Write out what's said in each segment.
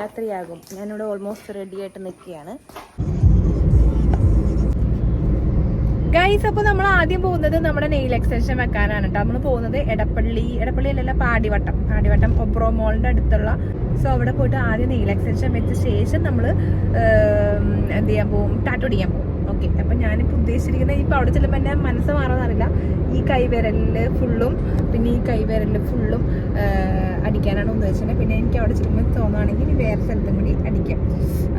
യാത്രയാകും ഞാനിവിടെ almost ready ആയിട്ട് നിൽക്കുകയാണ്. ഗൈസ് അപ്പോൾ നമ്മൾ ആദ്യം പോകുന്നത് നമ്മുടെ നെയിൽ എക്സ്റ്റൻഷൻ വെക്കാനാണ് കേട്ടോ നമ്മൾ പോകുന്നത് എടപ്പള്ളി എടപ്പള്ളി പാടിവട്ടം. പാടിവട്ടം ഒബ്രോ മോളിന്റെ അടുത്തുള്ള. സോ അവിടെ പോയിട്ട് ആദ്യം നെയിൽ എക്സ്റ്റൻഷൻ വെച്ച ശേഷം നമ്മൾ എന്ത് ചെയ്യാൻ പോകും ടാറ്റോ അടിക്കാൻ പോകും ഓക്കെ. അപ്പം ഞാനിപ്പോൾ ഉദ്ദേശിച്ചിരിക്കുന്നത് ഇപ്പോൾ അവിടെ ചെല്ലുമ്പോൾ എന്റെ മനസ്സ് മാറാന്നറിയില്ല. ഈ കൈവിരലിൽ ഫുള്ളും പിന്നെ ഈ കൈവിരലിൽ ഫുള്ളും അടിക്കാനാണ് ഉദ്ദേശിച്ചത്. പിന്നെ എനിക്ക് അവിടെ ചെല്ലുമ്പോൾ തോന്നുകയാണെങ്കിൽ വേറെ സ്ഥലത്തും കൂടി അടിക്കാം.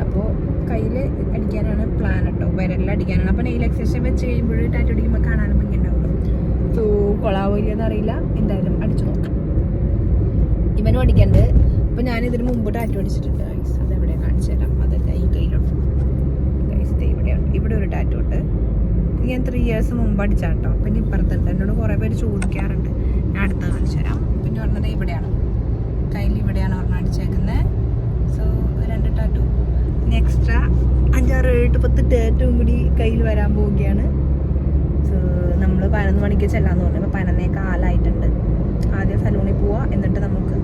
അപ്പോൾ കയ്യിൽ അടിക്കാനാണ് പ്ലാൻ കേട്ടോ വിരലിൽ അടിക്കാനാണ്. അപ്പോൾ നെയിൽ എക്സസൈസ് വെച്ച് കഴിയുമ്പോൾ ടാറ്റോ അടിക്കുമ്പോൾ കാണാനും ഭംഗി ഉണ്ടാവുള്ളൂ സോ കൊളാവോ ഇല്ലെന്ന് അറിയില്ല. എന്തായാലും അടിച്ചു നോക്കാം. ഇവനും അടിക്കണ്ട് അപ്പോൾ ഞാനിതിന് മുമ്പ് ടാറ്റു അടിച്ചിട്ടുണ്ട് അതെവിടെ കാണിച്ചു തരാം. അതല്ല ഈ കയ്യിലുണ്ട്. ദേ ഇവിടെയുണ്ട് ഇവിടെ ഒരു ടാറ്റു ഉണ്ട്. ഞാൻ ത്രീ ഇയേഴ്സ് മുമ്പ് അടിച്ചാണ് കേട്ടോ പിന്നെ ഇപ്പുറത്തുണ്ട്. എന്നോട് കുറേ പേര് ചോദിക്കാറുണ്ട്. ഞാൻ അടുത്ത് കാണിച്ചു തരാം. പിന്നെ പറഞ്ഞത് ഇവിടെയാണ്. കയ്യിൽ ഇവിടെയാണ് ഒരെണ്ണം അടിച്ചേക്കുന്നത് സോ രണ്ട് ടാറ്റു ഇനി എക്സ്ട്രാ അഞ്ചാറ് ഏഴ് പത്ത് ടാറ്റും കൂടി കയ്യിൽ വരാൻ പോവുകയാണ്. സോ നമ്മൾ പതിനൊന്ന് മണിക്ക് ചെല്ലാന്ന് പറഞ്ഞു. അപ്പോൾ പതിനൊന്നേ കാലായിട്ടുണ്ട്. ആദ്യം സലൂണിൽ പോവാം. എന്നിട്ട് നമുക്ക്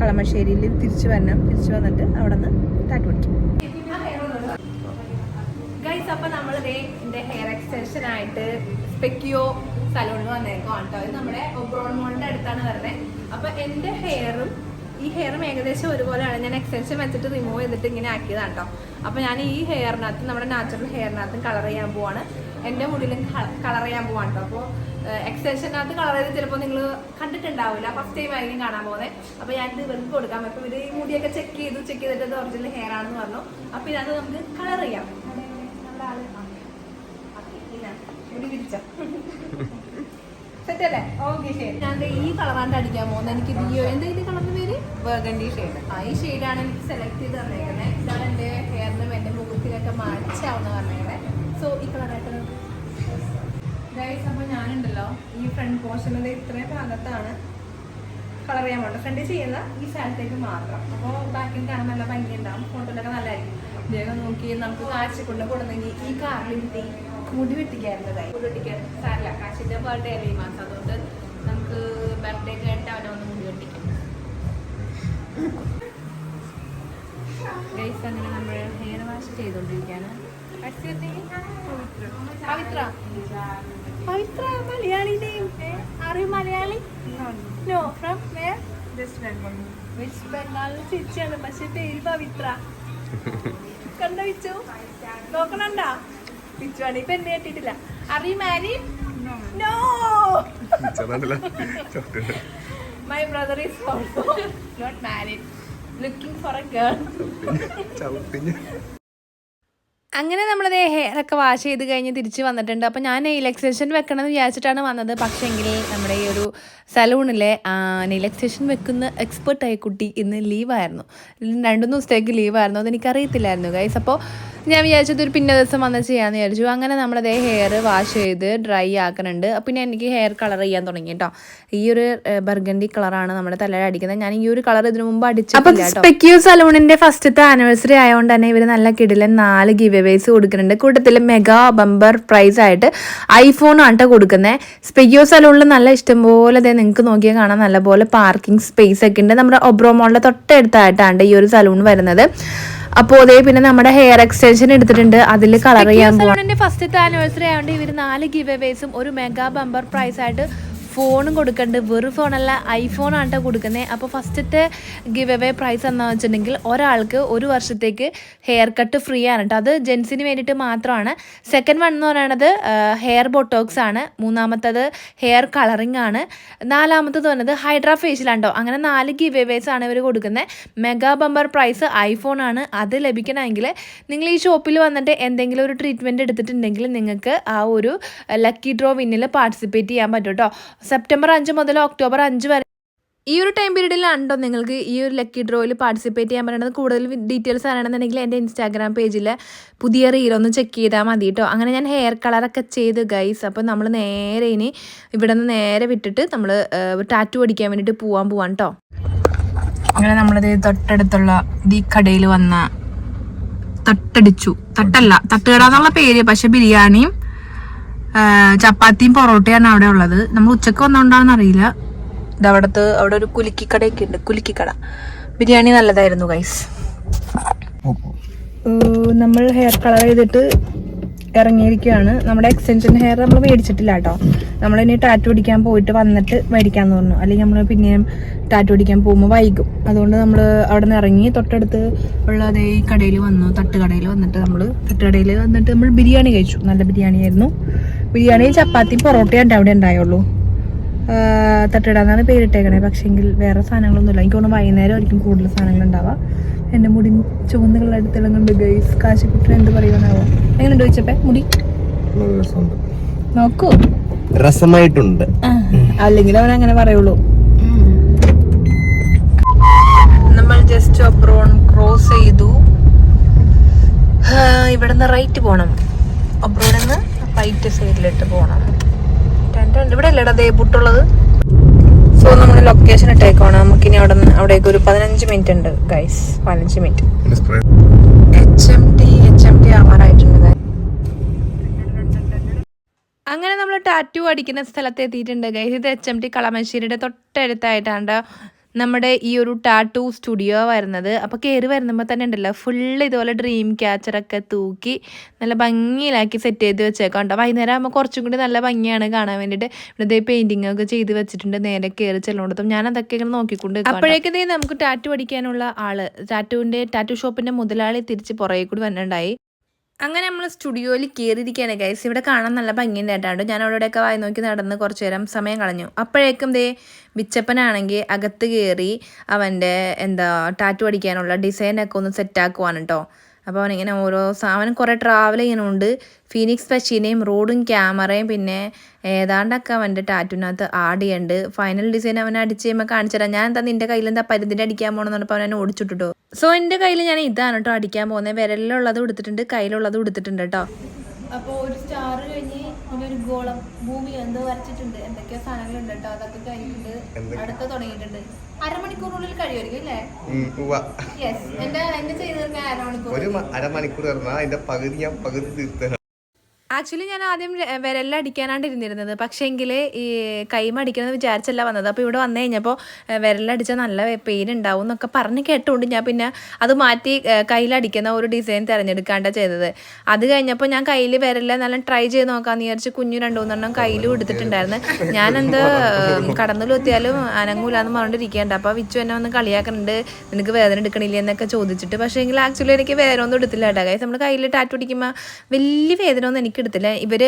കളമശ്ശേരിയിൽ തിരിച്ചു വരണം. തിരിച്ചു വന്നിട്ട് അവിടെ നിന്ന് ടാറ്റു അടിക്കും ഗൈസ് അപ്പൊ നമ്മൾ എന്റെ ഹെയർ സ്പെക്യോ സലൂണിൽ വന്നേക്കാം കേട്ടോ. ഇത് നമ്മുടെ ഒബ്രോൺ മോളിന്റെ അടുത്താണ് വരുന്നത് അപ്പൊ എന്റെ ഹെയറും ഈ ഹെയറും ഏകദേശം ഒരുപോലെയാണ്. ഞാൻ എക്സ്റ്റൻഷൻ വെച്ചിട്ട് റിമൂവ് ചെയ്തിട്ട് ഇങ്ങനെ ആക്കിയതാണ് കേട്ടോ. അപ്പൊ ഞാൻ ഈ ഹെയറിനകത്ത് നമ്മുടെ നാച്ചുറൽ ഹെയറിനകത്തും കളർ ചെയ്യാൻ പോവാണ്. എന്റെ മുടിയിലും കളർ ചെയ്യാൻ പോവാണ് കേട്ടോ. അപ്പോൾ എക്സ്റ്റൻഷനകത്ത് കളർ ചെയ്ത് ചിലപ്പോൾ നിങ്ങൾ കണ്ടിട്ടുണ്ടാവില്ല. ഫസ്റ്റ് ടൈം ആയിരിക്കും കാണാൻ പോകുന്നത് അപ്പോൾ ഞാൻ ഇത് ഇവർക്ക് കൊടുക്കാം. അപ്പോൾ ഇത് ഈ മുടിയൊക്കെ ചെക്ക് ചെയ്തു ചെക്ക് ചെയ്തിട്ട് ഒറിജിനൽ ഹെയർ ആണെന്ന് പറഞ്ഞു. അപ്പോൾ ഇതിനകത്ത് നമുക്ക് കളർ ചെയ്യാം. ആ. ആക്കി. ഇല്ല. മുടി വിരിച്ചോ? സെറ്റ് അല്ലേ ഓക്കെ ശരി ഞാൻ ഈ കളറാണ്ട് അടിക്കാൻ പോകുന്നത്. എനിക്ക് ദിയോ എന്താ ഇത് കളറിന്റെ പേര്? വേഗണ്ടി ഷെയ്ഡ് ആ ഈ ഷെയ്ഡാണ് എനിക്ക് സെലക്ട് ചെയ്ത് തന്നേക്കുന്നത് ഇതാണ് എന്റെ ഹെയറിനും എന്റെ മുഖത്തിലൊക്കെ മാച്ച് പറഞ്ഞേക്കണേ സോ ഈ കളറായിട്ട് ഗൈസ് അപ്പോൾ ഞാനുണ്ടല്ലോ. ഈ ഫ്രണ്ട് പോർഷനിൽ ഇത്രയും ഭാഗത്താണ് കളർ ചെയ്യാൻ പോകുന്നത് ഫ്രണ്ട് ചെയ്യുന്ന ഈ സ്ഥലത്തേക്ക് മാത്രം. അപ്പോൾ ബാക്കിൽ കാണാൻ നല്ല ഭംഗിയുണ്ടാവും. ഫോട്ടോയിലൊക്കെ നല്ലതായിരിക്കും വേഗം നോക്കി നമുക്ക് കാശ് കൊണ്ട് കൊടുന്നെങ്കിൽ ഈ കാറിലിരുത്തി മുടി വെട്ടിക്കായിരുന്നതായി. മുടി വെട്ടിക്കാൻ സാരില്ല കാശിന്റെ ബർത്ത്ഡേ അല്ലേ ഈ മാസം. അതുകൊണ്ട് നമുക്ക് ബർത്ത്ഡേ കഴിഞ്ഞിട്ട് അവനെ ഒന്ന് മുടി വെട്ടിക്കും. ഗൈസ് അങ്ങനെ നമ്മൾ ഹെയർ വാഷ് ചെയ്തുകൊണ്ടിരിക്കുകയാണ് പവിത്ര. പവിത്ര? മലയാളി നെയിം അറിയൂ Malayali? No from where West Bengal West ബംഗാളിൽ ചേച്ചിയാണ് പക്ഷെ പേര് പവിത്ര. കണ്ടോ വിച്ചു? നോക്കണണ്ട? വിച്ചുവാണ് ഇപ്പൊ എന്നെ കേട്ടിട്ടില്ല അറി മാരി no my brother is also not married looking for a girl അങ്ങനെ നമ്മളത് ഹെയർ ഒക്കെ വാഷ് ചെയ്ത് കഴിഞ്ഞ് തിരിച്ച് വന്നിട്ടുണ്ട്. അപ്പോൾ ഞാൻ നെയിൽ എക്സ്റ്റൻഷൻ വെക്കണമെന്ന് വിചാരിച്ചിട്ടാണ് വന്നത്. പക്ഷേങ്കിൽ നമ്മുടെ ഈ ഒരു സലൂണിലെ നെയിൽ എക്സ്റ്റൻഷൻ വെക്കുന്ന എക്സ്പെർട്ടായ കുട്ടി ഇന്ന് ലീവായിരുന്നു രണ്ടു ദിവസത്തേക്ക് ലീവായിരുന്നു അതെനിക്കറിയത്തില്ലായിരുന്നു ഗൈസ് അപ്പോൾ ഞാൻ വിചാരിച്ചത് ഒരു പിന്നെ ദിവസം വന്ന് ചെയ്യാമെന്ന് വിചാരിച്ചു. അങ്ങനെ നമ്മളതേ ഹെയർ വാഷ് ചെയ്ത് ഡ്രൈ ആക്കുന്നുണ്ട് പിന്നെ എനിക്ക് ഹെയർ കളർ ചെയ്യാൻ തുടങ്ങി കേട്ടോ ഈ ഒരു ബർഗണ്ടി കളറാണ് നമ്മുടെ തലയിൽ അടിക്കുന്നത്. ഞാൻ ഈ ഒരു കളർ ഇതിനു മുമ്പ് അടിച്ചിട്ടില്ല സ്പെക്യൂ സലൂണിന്റെ ഫസ്റ്റത്തെ ആനിവേഴ്സറി ആയതുകൊണ്ട് തന്നെ ഇവർ നല്ല കിടിലൻ നാല് ഗിവ് കൊടുക്കുന്നുണ്ട്. കൂട്ടത്തിൽ മെഗാ ബമ്പർ പ്രൈസ് ആയിട്ട് ഐഫോൺ ആണ് കേട്ടോ കൊടുക്കുന്നത് സ്പെക്യൂ സലൂണിൽ നല്ല ഇഷ്ടം പോലെ അതെ നിങ്ങൾക്ക് നോക്കിയാൽ കാണാം. നല്ലപോലെ പാർക്കിംഗ് സ്പേസ് ഒക്കെ ഉണ്ട്. നമ്മുടെ ഒബ്രോ മോളിന്റെ തൊട്ടടുത്തായിട്ടാണ് ഈ ഒരു സലൂൺ വരുന്നത്. അപ്പോൾ അതേ പിന്നെ നമ്മുടെ ഹെയർ എക്സ്റ്റൻഷൻ എടുത്തിട്ടുണ്ട്. അതിൽ കളർ ചെയ്യാൻ പോകും ഫസ്റ്റത്തെ ആനിവേഴ്സറി ആയതുകൊണ്ട് ഇവർ നാല് ഗിവ് എവേസും ഒരു മെഗാ ബമ്പർ പ്രൈസ് ആയിട്ട് ഫോണും കൊടുക്കുന്നുണ്ട് വെറും ഫോണല്ല ഐഫോൺ ആണ് കേട്ടോ കൊടുക്കുന്നത് അപ്പോൾ ഫസ്റ്റത്തെ ഗിവ് അവേ പ്രൈസ് എന്താണെന്ന് വെച്ചിട്ടുണ്ടെങ്കിൽ ഒരാൾക്ക് ഒരു വർഷത്തേക്ക് ഹെയർ കട്ട് ഫ്രീ ആണ് കേട്ടോ അത് ജെൻസിന് വേണ്ടിയിട്ട് മാത്രമാണ്. സെക്കൻഡ് വൺ എന്ന് പറയുന്നത് ഹെയർ ബൊട്ടോക്സ് ആണ്. മൂന്നാമത്തത് ഹെയർ കളറിംഗ് ആണ്. നാലാമത്തത് പറയുന്നത് ഹൈഡ്രാ ഫേഷ്യലാണ്ടോ അങ്ങനെ നാല് ഗിവ് അവേസ് ആണ് ഇവർ കൊടുക്കുന്നത് മെഗാ ബമ്പർ പ്രൈസ് ഐഫോൺ ആണ്. അത് ലഭിക്കണമെങ്കിൽ നിങ്ങൾ ഈ ഷോപ്പിൽ വന്നിട്ട് എന്തെങ്കിലും ഒരു ട്രീറ്റ്മെന്റ് എടുത്തിട്ടുണ്ടെങ്കിൽ നിങ്ങൾക്ക് ആ ഒരു ലക്കി ഡ്രോ വിന്നിൽ പാർട്ടിസിപ്പേറ്റ് ചെയ്യാൻ പറ്റും കേട്ടോ സെപ്റ്റംബർ അഞ്ച് മുതൽ ഒക്ടോബർ അഞ്ച് വരെ. ഈ ഒരു ടൈം പീരീഡിലാണോ നിങ്ങൾക്ക് ഈ ഒരു ലക്കി ഡ്രോയിൽ പാർട്ടിസിപ്പേറ്റ് ചെയ്യാൻ പറയുന്നത് കൂടുതൽ ഡീറ്റെയിൽസ് അറിയണമെന്നുണ്ടെങ്കിൽ എന്റെ ഇൻസ്റ്റാഗ്രാം പേജിൽ പുതിയ റീൽ ഒന്ന് ചെക്ക് ചെയ്താൽ മതി കേട്ടോ അങ്ങനെ ഞാൻ ഹെയർ കളറൊക്കെ ചെയ്ത് ഗൈസ് അപ്പോൾ നമ്മൾ നേരെ ഇനി ഇവിടെ നിന്ന് നേരെ വിട്ടിട്ട് നമ്മൾ ടാറ്റു അടിക്കാൻ വേണ്ടിയിട്ട് പോവാൻ പോവാൻ കേട്ടോ അങ്ങനെ നമ്മളത് തൊട്ടടുത്തുള്ള ഈ കടയിൽ വന്ന തട്ടടിച്ചു. തട്ടല്ല തട്ടുകട എന്നുള്ള പേര് പക്ഷെ ബിരിയാണിയും ചപ്പാത്തിയും പൊറോട്ടയാണ് അവിടെ ഉള്ളത്. നമ്മൾ ഉച്ചയ്ക്ക് വന്നോണ്ടാണെന്ന് അറിയില്ല. ഇത് അവിടത്ത് അവിടെ ഒരു കുലുക്കിക്കടയൊക്കെ ഉണ്ട്. കുലുക്കിക്കട. ബിരിയാണി നല്ലതായിരുന്നു ഗൈസ് നമ്മൾ ഹെയർ കളർ ചെയ്തിട്ട് ഇറങ്ങിയിരിക്കുകയാണ്. നമ്മുടെ എക്സ്റ്റൻഷൻ ഹെയർ നമ്മൾ മേടിച്ചിട്ടില്ല കേട്ടോ. നമ്മൾ ഇനി ടാറ്റു പിടിക്കാൻ പോയിട്ട് വന്നിട്ട് മേടിക്കാന്ന് പറഞ്ഞു. അല്ലെങ്കിൽ നമ്മൾ പിന്നെയും ടാറ്റു പിടിക്കാൻ പോകുമ്പോൾ വൈകും. അതുകൊണ്ട് നമ്മൾ അവിടെ നിന്ന് ഇറങ്ങി തൊട്ടടുത്ത് ഉള്ള അതേ ഈ കടയിൽ വന്നു. തട്ടുകടയിൽ വന്നിട്ട് നമ്മൾ തട്ടുകടയിൽ വന്നിട്ട് നമ്മൾ ബിരിയാണി കഴിച്ചു. നല്ല ബിരിയാണി ആയിരുന്നു ബിരിയാണിയിൽ ചപ്പാത്തി പൊറോട്ടയാണ് അവിടെ ഉണ്ടായുള്ളൂ. തട്ടിടാന്നാണ് പേരിട്ടേക്കണേ. പക്ഷെങ്കിൽ വേറെ സാധനങ്ങളൊന്നുമില്ല. എനിക്ക് തോന്നുന്നു വൈകുന്നേരം ആയിരിക്കും കൂടുതൽ സാധനങ്ങൾ ഉണ്ടാവുക. എന്റെ മുടി ചുവന്ന കളർ തിളങ്ങുന്നുണ്ട് ഗൈസ് കാശിക്കുട്ടൻ എന്ത് പറയുവാനാവോ എങ്ങനെയുണ്ട് ചോദിച്ചപ്പേ? മുടി? നോക്കൂ. രസമായിട്ടുണ്ട്. അല്ലെങ്കിൽ അവൻ അങ്ങനെ പറയുള്ളൂ. നമ്മൾ ജസ്റ്റ് അബ്രോൺ ക്രോസ് ചെയ്തു. ഇവിടുന്ന് റൈറ്റ് പോണം. അബ്രോഡിന്ന് റൈറ്റ് സൈഡിലിട്ട് പോണം. രണ്ട് ഇവിടെ അല്ലേടാ ദേബുട്ടുള്ളത് സോ നമ്മൾ ലൊക്കേഷൻ ഇട്ടേക്കാണ് നമുക്ക് ഇനി അവിടെ അവിടേക്ക് ഒരു പതിനഞ്ച് മിനിറ്റ് ഉണ്ട് ഗൈസ് പതിനഞ്ച് minute H M T H M T ആവാറായിട്ടുണ്ട്. അങ്ങനെ നമ്മൾ ടാറ്റു അടിക്കുന്ന സ്ഥലത്ത് എത്തിയിട്ടുണ്ട് ഗൈസ് ഇത് എച്ച് എം ടി കളമശ്ശേരിയുടെ തൊട്ടടുത്തായിട്ടാണ് നമ്മുടെ ഈ ഒരു ടാറ്റൂ സ്റ്റുഡിയോ വരുന്നത്. അപ്പോൾ കയറി വരുമ്പോൾ തന്നെ ഉണ്ടല്ലോ. ഫുള്ള് ഇതുപോലെ ഡ്രീം ക്യാച്ചറൊക്കെ തൂക്കി നല്ല ഭംഗിയിലാക്കി സെറ്റ് ചെയ്ത് വെച്ചേക്കാം കേട്ടോ വൈകുന്നേരം ആകുമ്പോൾ കുറച്ചും കൂടി നല്ല ഭംഗിയാണ് കാണാൻ വേണ്ടിയിട്ട്. ഇവിടെ പെയിന്റിങ് ഒക്കെ ചെയ്ത് വെച്ചിട്ടുണ്ട്. നേരെ കയറി ചെല്ലോണ്ടതും ഞാൻ അതൊക്കെ ഇങ്ങനെ നോക്കിക്കൊണ്ട് അപ്പോഴേക്കും നമുക്ക് ടാറ്റു അടിക്കാനുള്ള ആൾ ടാറ്റുവിന്റെ ടാറ്റു ഷോപ്പിന്റെ മുതലാളി തിരിച്ച് പുറകെ കൂടി വന്നിട്ടുണ്ടായി. അങ്ങനെ നമ്മൾ സ്റ്റുഡിയോയിൽ കയറിയിരിക്കുകയാണ് ഗൈസ് ഇവിടെ കാണാൻ നല്ല ഭംഗിയുണ്ടായിട്ടുണ്ട് ഞാൻ അവിടെയൊക്കെ വായി നോക്കി നടന്ന് കുറച്ച് നേരം സമയം കളഞ്ഞു. അപ്പോഴേക്കും ദേ ബിച്ചപ്പനാണെങ്കിൽ അകത്ത് കയറി അവന്റെ എന്താ ടാറ്റു അടിക്കാനുള്ള ഡിസൈനൊക്കെ ഒന്ന് സെറ്റാക്കുവാണ് കേട്ടോ. അപ്പോൾ അവനിങ്ങനെ ഓരോ അവൻ കുറേ ട്രാവൽ ചെയ്യുന്നുണ്ട്. ഫീനിക്സ് പശീനെയും റോഡും ക്യാമറയും പിന്നെ ഏതാണ്ടൊക്കെ അവന്റെ ടാറ്റുവിനകത്ത് ആഡ് ചെയ്യുന്നുണ്ട്. ഫൈനൽ ഡിസൈൻ അവൻ അടിച്ച് കഴിയുമ്പോൾ കാണിച്ചു തരാം. ഞാൻ എന്താ നിന്റെ കയ്യിൽ എന്താ പരുതിന്റെ അടിക്കാൻ പോകണമെന്ന് പറഞ്ഞപ്പോൾ അവനെ ഓടിച്ചിട്ടോ സോ എന്റെ കയ്യിൽ ഞാൻ ഇതാണ് കേട്ടോ അടിക്കാൻ പോകുന്നത്. വിരലിലുള്ളത് എടുത്തിട്ടുണ്ട് കയ്യിലുള്ളത് എടുത്തിട്ടുണ്ട് കേട്ടോ അപ്പോൾ ഒരു സ്റ്റാർ കഴിഞ്ഞ് പിന്നെ ഒരു ഗോളം ഭൂമി എന്തോ വരച്ചിട്ടുണ്ട്. എന്തൊക്കെയോ സാധനങ്ങളുണ്ട് കേട്ടോ. അതൊക്കെ കഴിഞ്ഞിട്ടുണ്ട്. അടുത്ത തുടങ്ങിയിട്ടുണ്ട്. അരമണിക്കൂറിനുള്ളിൽ കഴിയുമായിരിക്കും അല്ലേ? യെസ് എന്റെ എന്റെ ചെയ്ത് തീർക്കാൻ അരമണിക്കൂർ. ഒരു അരമണിക്കൂർ പറഞ്ഞാൽ അതിന്റെ പകുതി ഞാൻ പകുതി തീർത്ത ആക്ച്വലി ഞാൻ ആദ്യം വിരലിൽ അടിക്കാനാണ് ഇരുന്നിരുന്നത്. പക്ഷേങ്കിൽ ഈ കൈമ അടിക്കണമെന്ന് വിചാരിച്ചല്ല വന്നത്. അപ്പോൾ ഇവിടെ വന്നു കഴിഞ്ഞപ്പോൾ വിരലടിച്ചാൽ നല്ല പെയിൻ ഉണ്ടാവും എന്നൊക്കെ പറഞ്ഞ് കേട്ടുകൊണ്ട് ഞാൻ പിന്നെ അത് മാറ്റി കയ്യിലടിക്കുന്ന ഒരു ഡിസൈൻ തിരഞ്ഞെടുക്കാണ്ട ചെയ്തത്. അത് കഴിഞ്ഞപ്പോൾ ഞാൻ കയ്യിൽ വിരലിൽ നല്ല ട്രൈ ചെയ്ത് നോക്കാമെന്ന് വിചാരിച്ച് കുഞ്ഞു രണ്ടു മൂന്നെണ്ണം കയ്യിലും എടുത്തിട്ടുണ്ടായിരുന്നു. ഞാൻ എന്താ കടന്നു കുത്തിയാലും അനങ്ങൂലെന്ന് പറഞ്ഞിരിക്കേണ്ട അപ്പോൾ വിച്ചു എന്നെ വന്ന് കളിയാക്കുന്നുണ്ട് നിനക്ക് വേദന എടുക്കണില്ല എന്നൊക്കെ ചോദിച്ചിട്ട്. പക്ഷേ എങ്കിൽ ആക്ച്വലി എനിക്ക് വേദന ഒന്നും എടുത്തില്ല കേട്ടോ. കാര്യം നമ്മൾ കയ്യിൽ ടാറ്റ് പിടിക്കുമ്പോൾ വലിയ വേദന ഒന്നും എനിക്ക് എടുത്തില്ല ഇവർ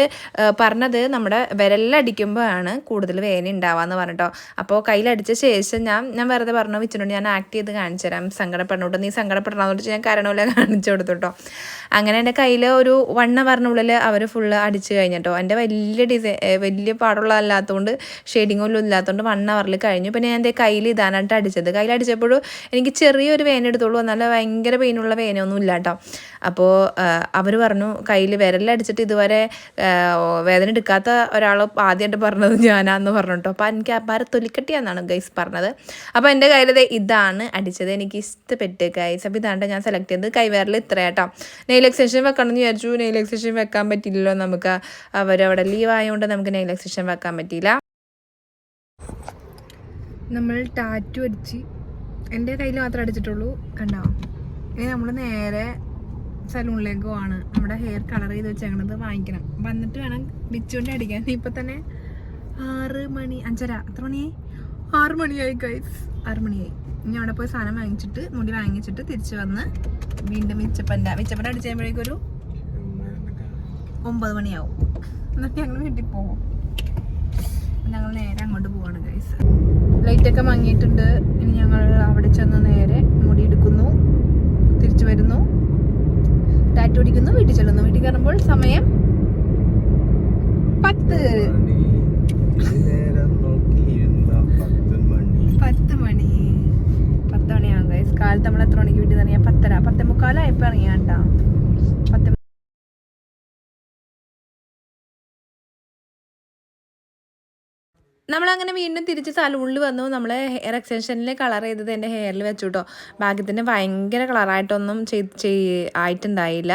പറഞ്ഞത് നമ്മുടെ വിരലടിക്കുമ്പോഴാണ് കൂടുതൽ വേദന ഉണ്ടാവാന്ന് പറഞ്ഞിട്ടോ. അപ്പോൾ കയ്യിലടിച്ച ശേഷം ഞാൻ ഞാൻ വെറുതെ പറഞ്ഞു വെച്ചിട്ടുണ്ട് ഞാൻ ആക്ട് ചെയ്ത് കാണിച്ചു തരാം. സങ്കടപ്പെടണോട്ടോ നീ സങ്കടപ്പെടണമെന്ന് വെച്ചാൽ ഞാൻ കാരണമില്ല കാണിച്ചു കൊടുത്തു കേട്ടോ അങ്ങനെ എന്റെ കയ്യിൽ ഒരു വണ്ണ പറഞ്ഞുള്ളിൽ അവർ ഫുള്ള് അടിച്ചു കഴിഞ്ഞിട്ടോ. എന്റെ വലിയ ഡിസൈൻ വലിയ പാടുള്ളതല്ലാത്തതുകൊണ്ട് ഷെയ്ഡിങ് ഒന്നും ഇല്ലാത്തതുകൊണ്ട് വണ്ണ അവറിൽ കഴിഞ്ഞു. പിന്നെ ഞാൻ എന്റെ കയ്യിൽ ഇതാനായിട്ട് അടിച്ചത്. കയ്യിൽ അടിച്ചപ്പോഴും എനിക്ക് ചെറിയൊരു വേന എടുത്തോളൂ എന്നാൽ ഭയങ്കര പെയിനുള്ള വേനയൊന്നും ഇല്ല കേട്ടോ അപ്പോൾ അവർ പറഞ്ഞു കയ്യിൽ വിരലടിച്ചിട്ട് ഇതുവരെ വേദന എടുക്കാത്ത ഒരാൾ ആദ്യമായിട്ട് പറഞ്ഞത് ഞാനാന്ന് പറഞ്ഞു കേട്ടോ അപ്പോൾ എനിക്ക് അപ്പാര തൊലിക്കട്ടിയാന്നാണ് ഗൈസ് പറഞ്ഞത്. അപ്പോൾ എന്റെ കയ്യിൽ ഇതാണ് അടിച്ചത്. എനിക്ക് ഇഷ്ടപ്പെട്ട് ഗൈസ്. അപ്പോൾ ഇതാണ്ട് ഞാൻ സെലക്ട് ചെയ്തത്. കൈവേറിൽ ഇത്ര കേട്ടോ നെയിൽ എക്സ്റ്റൻഷൻ വെക്കണം എന്ന് വിചാരിച്ചു. നെയിൽ എക്സ്റ്റൻഷൻ വെക്കാൻ പറ്റില്ലല്ലോ നമുക്ക്. അവരവിടെ ലീവ് ആയതുകൊണ്ട് നമുക്ക് നെയിൽ എക്സ്റ്റൻഷൻ വെക്കാൻ പറ്റിയില്ല. നമ്മൾ ടാറ്റു അടിച്ച് എന്റെ കയ്യിൽ മാത്രമേ അടിച്ചിട്ടുള്ളൂ. കണ്ടോ? ഇനി നമ്മൾ നേരെ സലൂണിലേക്ക് പോവാണ്. നമ്മുടെ ഹെയർ കളർ ചെയ്ത് വെച്ചേക്കണത് വാങ്ങിക്കണം. വന്നിട്ട് വേണം ബിച്ചുകൊണ്ട് അടിക്കാൻ. ഇപ്പൊ തന്നെ ആറ് മണി അഞ്ചര എത്ര മണി? ആറ് മണിയായി ഗൈസ് ആറ് മണിയായി. ഇനി അവിടെ പോയി സാധനം വാങ്ങിച്ചിട്ട് മുടി വാങ്ങിച്ചിട്ട് തിരിച്ചു വന്ന് വീണ്ടും മിച്ചപ്പന്റെ മിച്ചപ്പന്റെ അടിച്ച് കഴിയുമ്പോഴേക്കും ഒരു ഒമ്പത് മണിയാവും. എന്നിട്ട് ഞങ്ങൾ വീട്ടിൽ പോകും ഞങ്ങൾ നേരെ അങ്ങോട്ട് പോവാണ് ഗൈസ് ലൈറ്റൊക്കെ മങ്ങിയിട്ടുണ്ട്. ഇനി ഞങ്ങൾ അവിടെ ചെന്ന് നേരെ മുടി എടുക്കുന്നു. തിരിച്ചു വരുന്നു. ടാറ്റു അടിക്കുന്നു വീട്ടിൽ ചെല്ലുന്നു. വീട്ടിൽ കയറുമ്പോൾ സമയം പത്ത്. പത്ത് മണി. പത്ത് മണി. പത്ത് മണിയാകും കാലത്ത് നമ്മൾ എത്ര മണിക്ക് വീട്ടിൽ നിന്ന് ഇറങ്ങിയാൽ പത്തര. പത്തേ മുക്കാലായപ്പോൾ ഇറങ്ങിയാണ്ടാ പത്ത് നമ്മളങ്ങനെ വീണ്ടും തിരിച്ച് സലൂണിൽ വന്നു. നമ്മൾ ഹെയർ എക്സ്റ്റൻഷനിൽ കളർ ചെയ്തത് എന്റെ ഹെയറിൽ വെച്ചു കേട്ടോ തന്നെ ഭയങ്കര കളറായിട്ടൊന്നും ചെയ് ആയിട്ടുണ്ടായില്ല.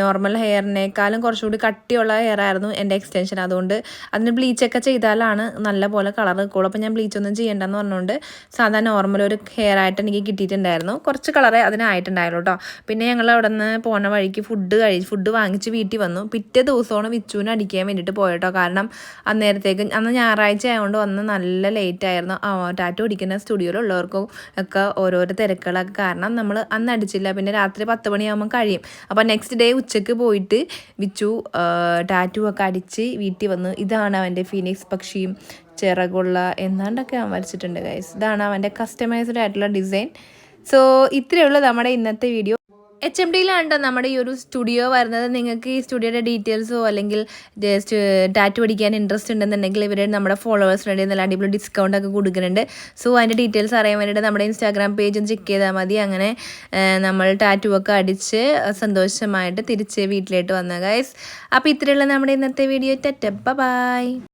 നോർമൽ ഹെയറിനേക്കാളും കുറച്ചുകൂടി കട്ടിയുള്ള ഹെയർ ആയിരുന്നു എന്റെ എക്സ്റ്റൻഷൻ അതുകൊണ്ട് അതിന് ബ്ലീച്ചൊക്കെ ചെയ്താലാണ് നല്ല പോലെ കളർ നിൽക്കുള്ളൂ. അപ്പോൾ ഞാൻ ബ്ലീച്ചൊന്നും ചെയ്യേണ്ടെന്ന് പറഞ്ഞുകൊണ്ട് സാധാ നോർമൽ ഒരു ഹെയർ ആയിട്ട് എനിക്ക് കിട്ടിയിട്ടുണ്ടായിരുന്നു. കുറച്ച് കളറേ അതിനായിട്ടുണ്ടായുള്ളൂ കേട്ടോ പിന്നെ ഞങ്ങൾ അവിടെ നിന്ന് പോണ വഴിക്ക് ഫുഡ് കഴി ഫുഡ് വാങ്ങിച്ച് വീട്ടിൽ വന്നു. പിറ്റേ ദിവസമാണ് വിച്ചുവിനെ അടിക്കാൻ വേണ്ടിയിട്ട് പോയിട്ടോ കാരണം അന്നേരത്തേക്ക് അന്ന് ഞായറാഴ്ച ആയതുകൊണ്ട് വന്ന് നല്ല ലേറ്റ് ആയിരുന്നു. ടാറ്റു പിടിക്കുന്ന സ്റ്റുഡിയോയിലുള്ളവർക്കും ഒക്കെ ഓരോരോ തിരക്കുകളൊക്കെ കാരണം നമ്മൾ അന്ന് അടിച്ചില്ല. പിന്നെ രാത്രി പത്ത് മണിയാകുമ്പോൾ കഴിയും. അപ്പോൾ നെക്സ്റ്റ് ഡേ ഉച്ചയ്ക്ക് പോയിട്ട് വിച്ചു ടാറ്റു ഒക്കെ അടിച്ച് വീട്ടിൽ വന്ന് ഇതാണ് അവന്റെ ഫീനിക്സ് പക്ഷിയും ചിറകുള്ള എന്നാണ്ടൊക്കെ അവൻ വരച്ചിട്ടുണ്ട് ഗൈസ് ഇതാണ് അവന്റെ കസ്റ്റമൈസ്ഡ് ആയിട്ടുള്ള ഡിസൈൻ സോ ഇത്രയേ ഉള്ളൂ നമ്മുടെ ഇന്നത്തെ വീഡിയോ എച്ച് എം ഡിയിലാണ് നമ്മുടെ ഈ ഒരു സ്റ്റുഡിയോ വരുന്നത്. നിങ്ങൾക്ക് ഈ സ്റ്റുഡിയോയുടെ ഡീറ്റെയിൽസോ അല്ലെങ്കിൽ ജസ്റ്റ് ടാറ്റു അടിക്കാൻ ഇൻട്രസ്റ്റ് ഉണ്ടെന്നുണ്ടെങ്കിൽ ഇവർ നമ്മുടെ ഫോളോവേഴ്സിന് വേണ്ടി നല്ല അടിപൊളി ഡിസ്കൗണ്ട് ഒക്കെ കൊടുക്കുന്നുണ്ട്. സോ അതിന്റെ ഡീറ്റെയിൽസ് അറിയാൻ വേണ്ടിയിട്ട് നമ്മുടെ ഇൻസ്റ്റാഗ്രാം പേജ് ഒന്ന് ചെക്ക് ചെയ്താൽ മതി. അങ്ങനെ നമ്മൾ ടാറ്റു ഒക്കെ അടിച്ച് സന്തോഷമായിട്ട് തിരിച്ച് വീട്ടിലേക്ക് വന്ന ഗൈസ് അപ്പോൾ ഇത്രയുള്ള നമ്മുടെ ഇന്നത്തെ വീഡിയോ ടെറ്റ ബൈ